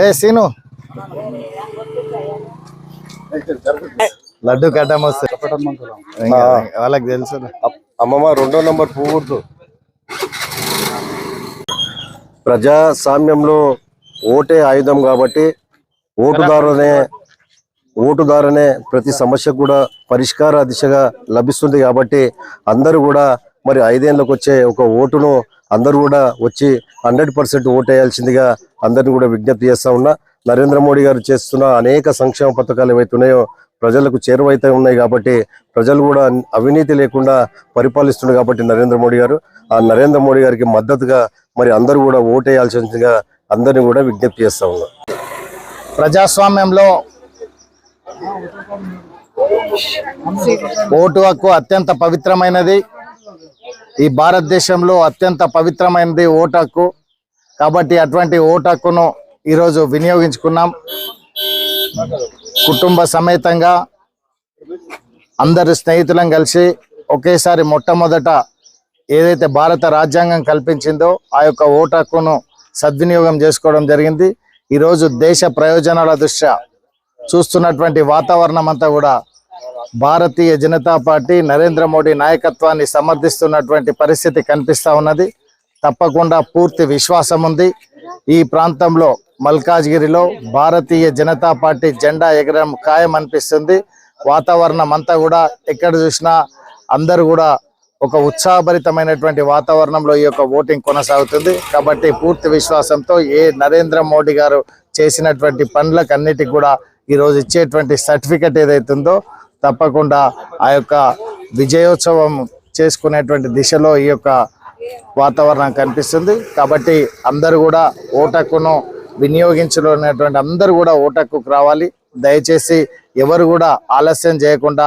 ఏ scene laddu కట్టం వాళ్ళకి తెలుసు. అమ్మమ్మ రెండో నంబర్ గుర్తు ప్రజాస్వామ్యంలో ఓటే ఆయుధం కాబట్టి ఓటుదారునే ఓటుదారునే ప్రతి సమస్యకు కూడా పరిష్కార దిశగా లభిస్తుంది కాబట్టి అందరూ కూడా మరి ఐదేళ్ళకు వచ్చే ఒక ఓటును అందరూ కూడా వచ్చి హండ్రెడ్ పర్సెంట్ ఓటు వేయాల్సిందిగా అందరిని కూడా విజ్ఞప్తి చేస్తా ఉన్నా. నరేంద్ర మోడీ గారు చేస్తున్న అనేక సంక్షేమ పథకాలు ఏవైతున్నాయో ప్రజలకు చేరువైతే ఉన్నాయి కాబట్టి ప్రజలు కూడా అవినీతి లేకుండా పరిపాలిస్తున్నారు కాబట్టి నరేంద్ర మోడీ గారు. ఆ నరేంద్ర మోడీ గారికి మద్దతుగా మరి అందరూ కూడా ఓటేయాల్సిందిగా అందరిని కూడా విజ్ఞప్తి చేస్తా ఉన్నారు ప్రజాస్వామ్యంలో ఓటు హక్కు అత్యంత పవిత్రమైనది. ఈ భారతదేశంలో అత్యంత పవిత్రమైనది ఓటు హక్కు కాబట్టి అటువంటి ఓటు హక్కును ఈరోజు వినియోగించుకున్నాం. కుటుంబ సమేతంగా అందరు స్నేహితులం కలిసి ఒకేసారి మొట్టమొదట ఏదైతే భారత రాజ్యాంగం కల్పించిందో ఆ యొక్క ఓటు హక్కును సద్వినియోగం చేసుకోవడం జరిగింది. ఈరోజు దేశ ప్రయోజనాల దృష్ట్యా చూస్తున్నటువంటి వాతావరణం అంతా కూడా భారతీయ జనతా పార్టీ నరేంద్ర మోడీ నాయకత్వాన్ని సమర్థిస్తున్నటువంటి పరిస్థితి కనిపిస్తా ఉన్నది. తప్పకుండా పూర్తి విశ్వాసం ఉంది. ఈ ప్రాంతంలో మల్కాజ్గిరిలో భారతీయ జనతా పార్టీ జెండా ఎగరడం ఖాయం అనిపిస్తుంది వాతావరణం అంతా కూడా ఎక్కడ చూసినా అందరూ కూడా ఒక ఉత్సాహభరితమైనటువంటి వాతావరణంలో ఈ యొక్క ఓటింగ్ కొనసాగుతుంది. కాబట్టి పూర్తి విశ్వాసంతో ఏ నరేంద్ర మోడీ గారు చేసినటువంటి పనులకు అన్నిటికి కూడా ఈరోజు ఇచ్చేటువంటి సర్టిఫికెట్ ఏదైతుందో తప్పకుండా ఆ యొక్క విజయోత్సవం చేసుకునేటువంటి దిశలో ఈ యొక్క వాతావరణం కనిపిస్తుంది. కాబట్టి అందరూ కూడా ఓటక్కును వినియోగించుకునేటువంటి అందరూ కూడా ఓటక్కుకు రావాలి. దయచేసి ఎవరు కూడా ఆలస్యం చేయకుండా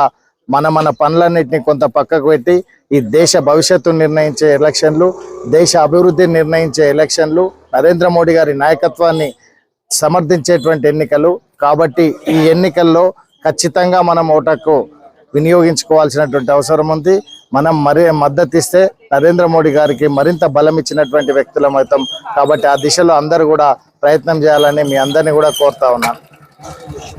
మన మన పనులన్నింటినీ కొంత పక్కకు పెట్టి ఈ దేశ భవిష్యత్తు నిర్ణయించే ఎలక్షన్లు దేశ అభివృద్ధిని నిర్ణయించే ఎలక్షన్లు నరేంద్ర మోడీ గారి నాయకత్వాన్ని సమర్థించేటువంటి ఎన్నికలు. కాబట్టి ఈ ఎన్నికల్లో ఖచ్చితంగా మనం ఓటకు వినియోగించుకోవాల్సినటువంటి అవసరం ఉంది. మనం మరీ మద్దతు ఇస్తే నరేంద్ర మోడీ గారికి మరింత బలం ఇచ్చినటువంటి వ్యక్తులం అవుతాం. కాబట్టి ఆ దిశలో అందరూ కూడా ప్రయత్నం చేయాలని మీ అందరినీ కూడా కోరుతా ఉన్నాను.